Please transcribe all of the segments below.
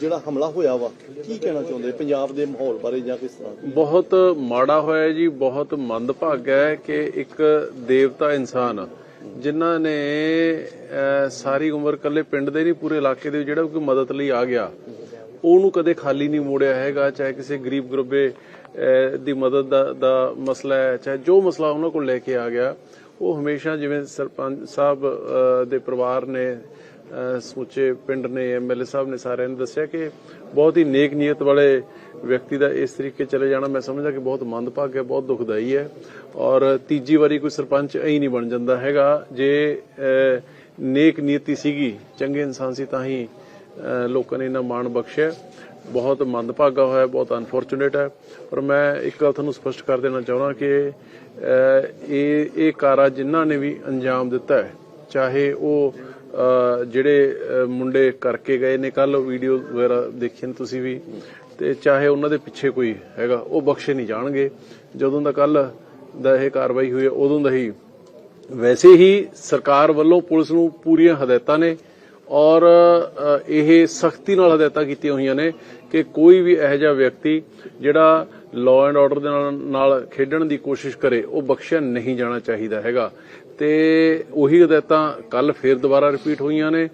ਜਿਹੜਾ ਹਮਲਾ ਹੋਇਆ ਵਾ, ਕੀ ਕਹਿਣਾ ਚਾਹੁੰਦੇ? ਪੰਜਾਬ ਦੇ ਮਾਹੌਲ ਬਾਰੇ ਜਾਂ ਕਿਸ ਤਰ੍ਹਾਂ? ਬਹੁਤ ਮਾੜਾ ਹੋਇਆ ਜੀ, ਬਹੁਤ ਮੰਦਭਾਗਾ ਹੈ ਕਿ ਇੱਕ ਦੇਵਤਾ ਇਨਸਾਨ, ਜਿਨ੍ਹਾਂ ਨੇ ਸਾਰੀ ਉਮਰ ਕੱਲੇ ਪਿੰਡ ਦੇ ਨਹੀਂ, ਪੂਰੇ ਇਲਾਕੇ ਦੇ ਜਿਹੜਾ ਕੋਈ ਮਦਦ ਲਈ ਆ ਗਿਆ, ਉਹਨੂੰ ਕਦੇ ਖਾਲੀ ਨਹੀਂ ਮੋੜਿਆ ਹੈਗਾ, ਚਾਹੇ ਕਿਸੇ ਗਰੀਬ ਗਰੁੱਬੇ ਦੀ ਮਦਦ ਦਾ ਦਾ ਮਸਲਾ ਹੈ, ਚਾਹੇ ਜੋ ਮਸਲਾ ਉਹਨਾਂ ਕੋਲ ਲੈ ਕੇ ਆ ਗਿਆ, ਉਹ ਹਮੇਸ਼ਾ ਜਿਵੇਂ ਸਰਪੰਚ ਸਾਹਿਬ ਦੇ ਪਰਿਵਾਰ ਨੇ ਸਮੁੱਚੇ ਪਿੰਡ ਨੇ ਐਮਐਲਏ ਸਾਹਿਬ ਨੇ ਸਾਰਿਆਂ ਨੇ ਦੱਸਿਆ ਕਿ ਬਹੁਤ ਹੀ ਨੇਕ ਨੀਅਤ ਵਾਲੇ ਵਿਅਕਤੀ ਦਾ ਇਸ ਤਰੀਕੇ ਚਲੇ ਜਾਣਾ ਮੈਂ ਸਮਝਦਾ ਕਿ ਬਹੁਤ ਮੰਦਭਾਗਾ ਹੈ, ਬਹੁਤ ਦੁਖਦਾਈ ਹੈ ਔਰ ਤੀਜੀ ਵਾਰੀ ਕੋਈ ਸਰਪੰਚ ਐਂ ਨਹੀਂ ਬਣ ਜਾਂਦਾ ਹੈਗਾ। ਜੇ ਨੇਕ ਨੀਤੀ ਸੀਗੀ, ਚੰਗੇ ਇਨਸਾਨ ਸੀ ਤਾਂ ਹੀ ਲੋਕਾਂ ਨੇ ਇਹਨਾਂ ਮਾਣ ਬਖਸ਼ਿਆ। ਬਹੁਤ ਮੰਦਭਾਗਾ ਹੋਇਆ, ਬਹੁਤ ਅਨਫੋਰਚੂਨੇਟ ਹੈ। ਪਰ ਮੈਂ ਇੱਕ ਗੱਲ ਤੁਹਾਨੂੰ ਸਪਸ਼ਟ ਕਰ ਦੇਣਾ ਚਾਹੁੰਦਾ ਕਿ ਇਹ ਇਹ ਕਾਰਾ ਜਿਨ੍ਹਾਂ ਨੇ ਵੀ ਅੰਜਾਮ ਦਿੱਤਾ ਹੈ, ਚਾਹੇ ਉਹ ਜਿਹੜੇ ਮੁੰਡੇ ਕਰਕੇ ਗਏ ਨੇ ਕੱਲ ਵੀਡੀਓ ਵਗੈਰਾ ਦੇਖੀਆਂ ਨੇ ਤੁਸੀਂ ਵੀ। ਤੇ ਚਾਹੇ ਉਹਨਾਂ ਦੇ ਪਿੱਛੇ ਕੋਈ ਹੈਗਾ, ਉਹ ਬਖਸ਼ੇ ਨਹੀਂ ਜਾਣਗੇ। ਜਦੋਂ ਦਾ ਕੱਲ ਦਾ ਇਹ ਕਾਰਵਾਈ ਹੋਈ ਹੈ, ਉਦੋਂ ਦਾ ਹੀ। ਵੈਸੇ ਹੀ ਸਰਕਾਰ ਵੱਲੋਂ ਪੁਲਿਸ ਨੂੰ ਪੂਰੀਆਂ ਹਦਾਇਤਾਂ ਨੇ ਔਰ ਇਹ ਸਖਤੀ ਨਾਲ ਹਦਾਇਤਾਂ ਕੀਤੀਆਂ ਹੋਈਆਂ ਨੇ ਕਿ ਕੋਈ ਵੀ ਇਹੋ ਜਿਹਾ ਵਿਅਕਤੀ ਜਿਹੜਾ ਲਾਅ ਐਂਡ ਆਰਡਰ ਦੇ ਨਾਲ ਨਾਲ ਖੇਡਣ ਦੀ ਕੋਸ਼ਿਸ਼ ਕਰੇ, ਉਹ ਬਖਸ਼ਿਆ ਨਹੀਂ ਜਾਣਾ ਚਾਹੀਦਾ ਹੈਗਾ। ਤੇ ਉਹੀ ਹਦਾਇਤਾਂ ਕੱਲ ਫੇਰ ਦੁਬਾਰਾ ਰਿਪੀਟ ਹੋਈਆਂ ਨੇ।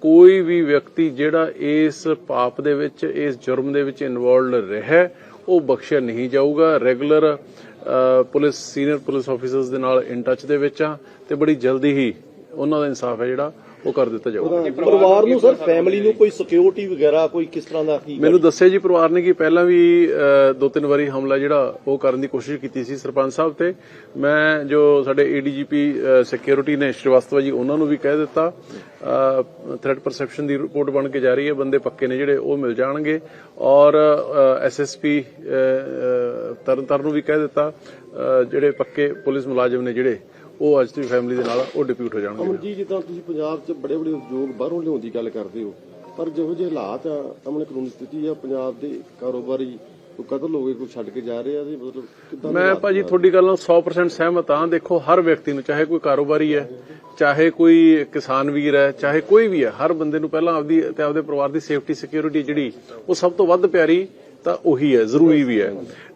ਕੋਈ ਵੀ ਵਿਅਕਤੀ ਜਿਹੜਾ ਇਸ ਪਾਪ ਦੇ ਵਿੱਚ, ਇਸ ਜੁਰਮ ਦੇ ਵਿੱਚ ਇਨਵੋਲਡ ਰਿਹਾ, ਉਹ ਬਖਸ਼ਿਆ ਨਹੀਂ ਜਾਊਗਾ। Regular police senior police officers ਦੇ ਨਾਲ ਇਨ ਟੱਚ ਦੇ ਵਿੱਚ ਆ। ਤੇ ਬੜੀ ਜਲਦੀ ਹੀ ਉਹਨਾਂ ਦਾ ਇਨਸਾਫ ਹੈ ਜਿਹੜਾ ਉਹ ਕਰ ਦਿੱਤਾ ਜਾਊਗਾ। ਪਰਿਵਾਰ ਨੂੰ ਸਰ ਫੈਮਿਲੀ ਨੂੰ ਕੋਈ ਸਿਕਿਉਰਿਟੀ ਵਗੈਰਾ ਕੋਈ ਕਿਸ ਤਰ੍ਹਾਂ ਦਾ ਕੀ ਮੈਨੂੰ ਦੱਸਿਆ ਜੀ ਪਰਿਵਾਰ ਨੇ ਕਿ ਪਹਿਲਾਂ ਵੀ ਦੋ ਤਿੰਨ ਵਾਰੀ ਹਮਲਾ ਜਿਹੜਾ ਉਹ ਕਰਨ ਦੀ ਕੋਸ਼ਿਸ਼ ਕੀਤੀ ਸੀ ਸਰਪੰਚ ਸਾਹਿਬ ਤੇ। ਮੈਂ ਜੋ ਸਾਡੇ ਏਡੀਜੀਪੀ ਸਿਕਿਉਰਿਟੀ ਨੇ ਸ਼੍ਰੀਵਾਸਤਵ ਜੀ ਉਹਨਾਂ ਨੂੰ ਵੀ ਕਹਿ ਦਿੱਤਾ। ਥ੍ਰੈਟ ਪਰਸੈਪਸ਼ਨ ਦੀ ਰਿਪੋਰਟ ਬਣ ਕੇ ਜਾ ਰਹੀ ਹੈ ਬੰਦੇ ਪੱਕੇ ਨੇ ਜਿਹੜੇ ਉਹ ਮਿਲ ਜਾਣਗੇ। ਔਰ ਐਸਐਸਪੀ ਤਰਨਤਾਰਨ ਨੂੰ ਵੀ ਕਹਿ ਦਿੱਤਾ। ਜਿਹੜੇ ਪੱਕੇ ਪੁਲਿਸ ਮੁਲਾਜ਼ਮ ਨੇ ਜਿਹੜੇ ਉਹ ਅੱਜ ਦੀ ਫੈਮਿਲੀ ਦੇ ਨਾਲ ਉਹ ਡਿਪਿਊਟ ਹੋ ਜਾਣਗੇ। ਅਮਨ ਜੀ ਜਿੱਦਾਂ ਤੁਸੀਂ ਪੰਜਾਬ 'ਚ ਬੜੇ ਬੜੇ ਉਦਯੋਗ ਬਾਹਰੋਂ ਲਿਆਉਣ ਦੀ ਗੱਲ ਕਰਦੇ ਹੋ ਪਰ ਜਿਹੋ ਜਿਹੇ ਹਾਲਾਤ ਆ ਅਮਨ ਕਾਨੂੰਨੀ ਸਥਿਤੀ ਆ ਪੰਜਾਬ ਦੇ ਕਾਰੋਬਾਰੀ ਕੋਈ ਕਤਲ ਹੋ ਗਏ ਕੋਈ ਛੱਡ ਕੇ ਜਾ ਰਹੇ ਆ ਤੇ ਮਤਲਬ ਕਿੱਦਾਂ ਮੈਂ ਭਾਜੀ ਤੁਹਾਡੀ ਗੱਲ ਨਾਲ 100% ਸਹਿਮਤ ਹਾਂ। ਦੇਖੋ ਹਰ ਵਿਅਕਤੀ ਨੂੰ ਚਾਹੇ ਕੋਈ ਕਾਰੋਬਾਰੀ ਹੈ ਚਾਹੇ ਕੋਈ ਕਿਸਾਨ ਵੀਰ ਹੈ ਚਾਹੇ ਕੋਈ ਵੀ ਹੈ ਹਰ ਬੰਦੇ ਨੂੰ ਪਹਿਲਾਂ ਆਪਦੀ ਤੇ ਆਪਦੇ ਪਰਿਵਾਰ ਦੀ ਸੇਫਟੀ ਸਿਕਿਉਰਿਟੀ ਜਿਹੜੀ ਉਹ ਸਭ ਤੋਂ ਵੱਧ ਪਿਆਰੀ ਤਾਂ ਉਹੀ ਹੈ ਜ਼ਰੂਰੀ ਵੀ ਹੈ।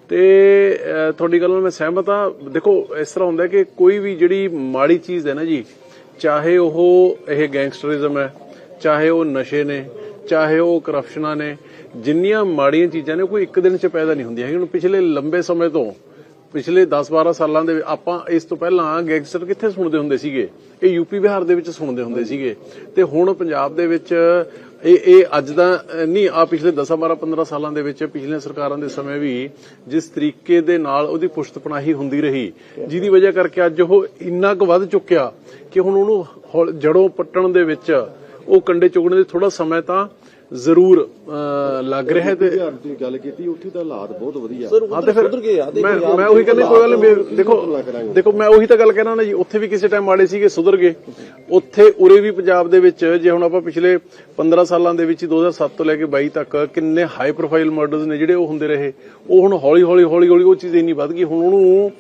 ਤੇ ਤੁਹਾਡੀ ਗੱਲ ਨਾਲ ਮੈਂ ਸਹਿਮਤ ਹਾਂ। ਦੇਖੋ, ਇਸ ਤਰ੍ਹਾਂ ਹੁੰਦਾ ਕਿ ਕੋਈ ਵੀ ਜਿਹੜੀ ਮਾੜੀ ਚੀਜ਼ ਹੈ ਨਾ ਜੀ, ਚਾਹੇ ਉਹ ਇਹ ਗੈਂਗਸਟਰਿਜ਼ਮ ਹੈ, ਚਾਹੇ ਉਹ ਨਸ਼ੇ ਨੇ, ਚਾਹੇ ਉਹ ਕਰਪਸ਼ਨਾਂ ਨੇ, ਜਿੰਨੀਆਂ ਮਾੜੀਆਂ ਚੀਜ਼ਾਂ ਨੇ, ਕੋਈ ਇੱਕ ਦਿਨ 'ਚ ਪੈਦਾ ਨਹੀਂ ਹੁੰਦੀਆਂ ਹੁਣ ਪਿਛਲੇ ਲੰਬੇ ਸਮੇਂ ਤੋਂ, ਪਿਛਲੇ 10-12 ਸਾਲਾਂ ਦੇ ਆਪਾਂ ਇਸ ਤੋਂ ਪਹਿਲਾਂ ਗੈਂਗਸਟਰ ਕਿੱਥੇ ਸੁਣਦੇ ਹੁੰਦੇ ਸੀਗੇ? ਇਹ ਯੂਪੀ ਬਿਹਾਰ ਦੇ ਵਿੱਚ ਸੁਣਦੇ ਹੁੰਦੇ ਸੀਗੇ। ਤੇ ਹੁਣ ਪੰਜਾਬ ਦੇ ਵਿੱਚ ਇਹ ਇਹ ਅੱਜ ਦਾ ਨਹੀਂ ਆ ਪਿਛਲੇ 10-12 15 ਸਾਲਾਂ ਦੇ ਵਿੱਚ ਪਿਛਲੀਆਂ ਸਰਕਾਰਾਂ ਦੇ ਸਮੇਂ ਵੀ ਜਿਸ ਤਰੀਕੇ ਦੇ ਨਾਲ ਉਹਦੀ ਪੁਸ਼ਤਪਨਾਹੀ ਹੁੰਦੀ ਰਹੀ, ਜਿਹਦੀ ਵਜ੍ਹਾ ਕਰਕੇ ਅੱਜ ਉਹ ਇੰਨਾ ਕੁ ਵੱਧ ਚੁੱਕਿਆ ਕਿ ਹੁਣ ਉਹਨੂੰ ਹੌਲ- ਜੜੋਂ ਪੱਟਣ ਦੇ ਵਿੱਚ ਉਹ ਕੰਡੇ ਚੁਗਣ ਦੇ ਥੋੜਾ ਸਮਾਂ ਤਾਂ ਜ਼ਰੂਰ ਲੱਗ ਰਿਹਾ ਤੇ ਬਿਹਾਰ ਦੀ ਗੱਲ ਕੀਤੀ ਉੱਥੇ ਤਾਂ ਹਾਲਾਤ ਬਹੁਤ ਵਧੀਆ। ਹਾਂ ਤੇ ਫਿਰ ਸੁਧਰ ਗਏ ਆ ਤੇ ਮੈਂ ਮੈਂ ਉਹੀ ਕਹਿੰਦਾ ਕੋਈ ਗੱਲ ਨਹੀਂ ਦੇਖੋ। ਦੇਖੋ ਮੈਂ ਉਹੀ ਤਾਂ ਗੱਲ ਕਹਿਣਾ ਨਾ ਜੀ ਉੱਥੇ ਵੀ ਕਿਸੇ ਟਾਈਮ ਮਾੜੇ ਸੀਗੇ ਸੁਧਰ ਗਏ। ਉੱਥੇ ਉਰੇ ਵੀ ਪੰਜਾਬ ਦੇ ਵਿੱਚ ਜੇ ਹੁਣ ਆਪਾਂ ਪਿਛਲੇ 15 ਸਾਲਾਂ ਦੇ ਵਿੱਚ ਹੀ 2007 ਤੋਂ ਲੈ ਕੇ 22 ਤੱਕ ਕਿੰਨੇ ਹਾਈ ਪ੍ਰੋਫਾਈਲ ਮਰਡਰਸ ਨੇ ਜਿਹੜੇ ਉਹ ਹੁੰਦੇ ਰਹੇ ਉਹ ਹੁਣ ਹੌਲੀ ਹੌਲੀ ਹੌਲੀ ਹੌਲੀ ਉਹ ਚੀਜ਼ ਇੰਨੀ ਵੱਧ ਗਈ ਹੁਣ ਉਹਨੂੰ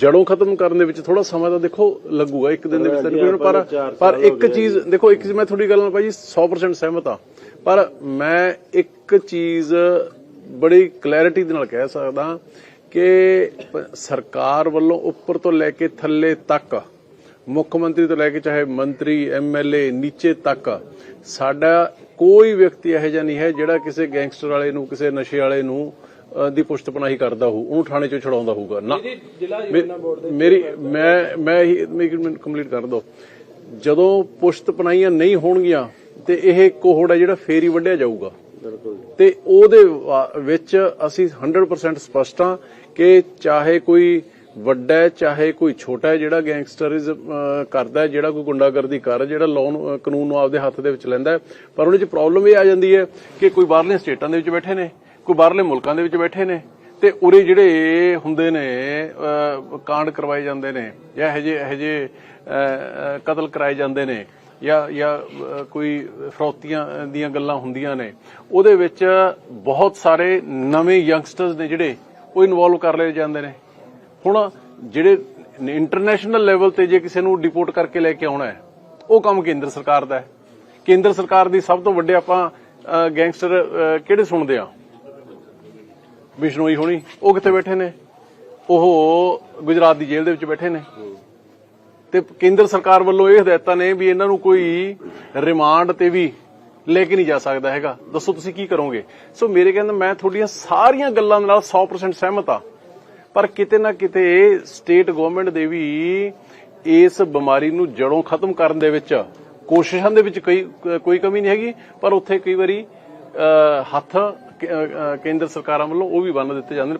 ਜੜੋਂ ਖਤਮ ਕਰਨ ਦੇ ਵਿੱਚ ਥੋੜਾ ਸਮਾਂ ਤਾਂ ਦੇਖੋ ਲੱਗੂਗਾ ਇੱਕ ਦਿਨ ਦੇ ਵਿੱਚ ਪਰ ਪਰ ਇੱਕ ਚੀਜ਼ ਦੇਖੋ ਇੱਕ ਚੀਜ਼ ਮੈਂ ਤੁਹਾਡੀ ਗੱਲ ਨਾਲ ਭਾਜੀ 100% ਸਹਿਮਤ ਹਾਂ। ਪਰ ਮੈਂ ਇੱਕ ਚੀਜ਼ ਬੜੀ ਕਲੈਰਿਟੀ ਦੇ ਨਾਲ ਕਹਿ ਸਕਦਾ ਕਿ ਸਰਕਾਰ ਵੱਲੋਂ ਉੱਪਰ ਤੋਂ ਲੈ ਕੇ ਥੱਲੇ ਤੱਕ ਮੁੱਖ ਮੰਤਰੀ ਤੋਂ ਲੈ ਕੇ ਚਾਹੇ ਮੰਤਰੀ ਐਮਐਲਏ ਨੀਚੇ ਤੱਕ ਸਾਡਾ ਕੋਈ ਵਿਅਕਤੀ ਇਹੋ ਜਿਹਾ ਨਹੀਂ ਹੈ ਜਿਹੜਾ ਕਿਸੇ ਗੈਂਗਸਟਰ ਵਾਲੇ ਨੂੰ ਕਿਸੇ ਨਸ਼ੇ ਵਾਲੇ ਨੂੰ ਦੀ ਪੁਸ਼ਤ ਪਨਾਹੀ ਕਰਦਾ ਹੋਊ ਉਹਨੂੰ ਥਾਣੇ ਚੋਂ ਛਡਾਉਂਦਾ ਹੋਊਗਾ। ਨਾ। ਮੇਰੀ ਮੈਂ ਮੈਂ ਹੀ ਕੰਪਲੀਟ ਕਰ ਦੋ ਜਦੋਂ ਪੁਸ਼ਤ ਪਨਾਹੀਆਂ ਨਹੀਂ ਹੋਣਗੀਆਂ ਤੇ ਇਹ ਕੋਹੜ ਹੈ ਜਿਹੜਾ ਫੇਰ ਹੀ ਵੱਢਿਆ ਜਾਊਗਾ। ਤੇ ਉਹਦੇ ਵਿੱਚ ਅਸੀਂ 100% ਸਪਸ਼ਟ ਹਾਂ ਕਿ ਚਾਹੇ ਕੋਈ ਵੱਡਾ ਚਾਹੇ ਕੋਈ ਛੋਟਾ ਜਿਹੜਾ ਗੈਂਗਸਟਰਿਜ਼ਮ ਕਰਦਾ ਜਿਹੜਾ ਕੋਈ ਗੁੰਡਾਗਰਦੀ ਕਰ ਜਿਹੜਾ ਅਹ, ਕਾਨੂੰਨ ਨੂੰ ਆਪਦੇ ਹੱਥ ਦੇ ਵਿੱਚ ਲੈਂਦਾ ਪਰ ਉਹਦੇ ਵਿੱਚ ਪ੍ਰੋਬਲਮ ਇਹ ਆ ਜਾਂਦੀ ਹੈ ਕਿ ਕੋਈ ਬਾਹਰਲੇ ਸਟੇਟਾਂ ਦੇ ਵਿੱਚ ਬੈਠੇ ਨੇ ਕੋਈ ਬਾਹਰਲੇ ਮੁਲਕਾਂ ਦੇ ਵਿੱਚ ਬੈਠੇ ਨੇ ਤੇ ਉਰੇ ਜਿਹੜੇ ਹੁੰਦੇ ਨੇ ਕਾਂਡ ਕਰਵਾਏ ਜਾਂਦੇ ਨੇ ਜਾਂ ਅਹ, ਅਹ, ਕਤਲ ਕਰਾਏ ਜਾਂਦੇ ਨੇ ਜਾਂ ਜਾਂ ਕੋਈ ਫਰੌਤੀਆਂ ਦੀਆਂ ਗੱਲਾਂ ਹੁੰਦੀਆਂ ਨੇ, ਉਹਦੇ ਵਿੱਚ ਬਹੁਤ ਸਾਰੇ ਨਵੇਂ ਯੰਗਸਟਰਸ ਨੇ ਜਿਹੜੇ, ਉਹ ਇਨਵੋਲਵ ਕਰ ਲਏ ਜਾਂਦੇ ਨੇ। ਹੁਣ ਜਿਹੜੇ ਇੰਟਰਨੈਸ਼ਨਲ ਲੈਵਲ ਤੇ ਜੇ ਕਿਸੇ ਨੂੰ ਡਿਪੋਰਟ ਕਰਕੇ ਲੈ ਕੇ ਆਉਣਾ ਹੈ, ਉਹ ਕੰਮ ਕੇਂਦਰ ਸਰਕਾਰ ਦਾ ਹੈ। ਕੇਂਦਰ ਸਰਕਾਰ ਦੀ ਸਭ ਤੋਂ ਵੱਡੇ ਆਪਾਂ ਗੈਂਗਸਟਰ ਕਿਹੜੇ ਸੁਣਦੇ ਆ? ਬਿਸ਼ਨੋਈ ਹੋਣੀ, ਉਹ ਕਿੱਥੇ ਬੈਠੇ ਨੇ? ਉਹ ਗੁਜਰਾਤ ਦੀ ਜੇਲ੍ਹ ਦੇ ਵਿੱਚ ਬੈਠੇ ਨੇ। ਤੇ ਕੇਂਦਰ ਸਰਕਾਰ ਵੱਲੋਂ ਇਹ ਹਦਾਇਤਾਂ ਨੇ ਵੀ ਇਹਨਾਂ ਨੂੰ ਕੋਈ ਰਿਮਾਂਡ ਤੇ ਵੀ ਲੈ ਕੇ ਨਹੀਂ ਜਾ ਸਕਦਾ ਹੈਗਾ। ਦੱਸੋ ਤੁਸੀਂ ਕੀ ਕਰੋਗੇ? ਸੋ ਮੇਰੇ ਕਹਿੰਦੇ ਮੈਂ ਤੁਹਾਡੀਆਂ ਸਾਰੀਆਂ ਗੱਲਾਂ ਨਾਲ 100% ਸਹਿਮਤ ਆ ਪਰ ਕਿਤੇ ਨਾ ਕਿਤੇ ਸਟੇਟ ਗਵਰਨਮੈਂਟ ਦੇ ਵੀ ਇਸ ਬਿਮਾਰੀ ਨੂੰ ਜੜੋਂ ਖਤਮ ਕਰਨ ਦੇ ਵਿੱਚ ਕੋਸ਼ਿਸ਼ਾਂ ਦੇ ਵਿੱਚ ਕੋਈ ਕੋਈ ਕਮੀ ਨਹੀਂ ਹੈਗੀ, ਪਰ ਉੱਥੇ ਕਈ ਵਾਰੀ ਹੱਥ ਕੇਂਦਰ ਸਰਕਾਰਾਂ ਵੱਲੋਂ ਉਹ ਵੀ ਬੰਨ ਦਿੱਤੇ ਜਾਂਦੇ ਨੇ।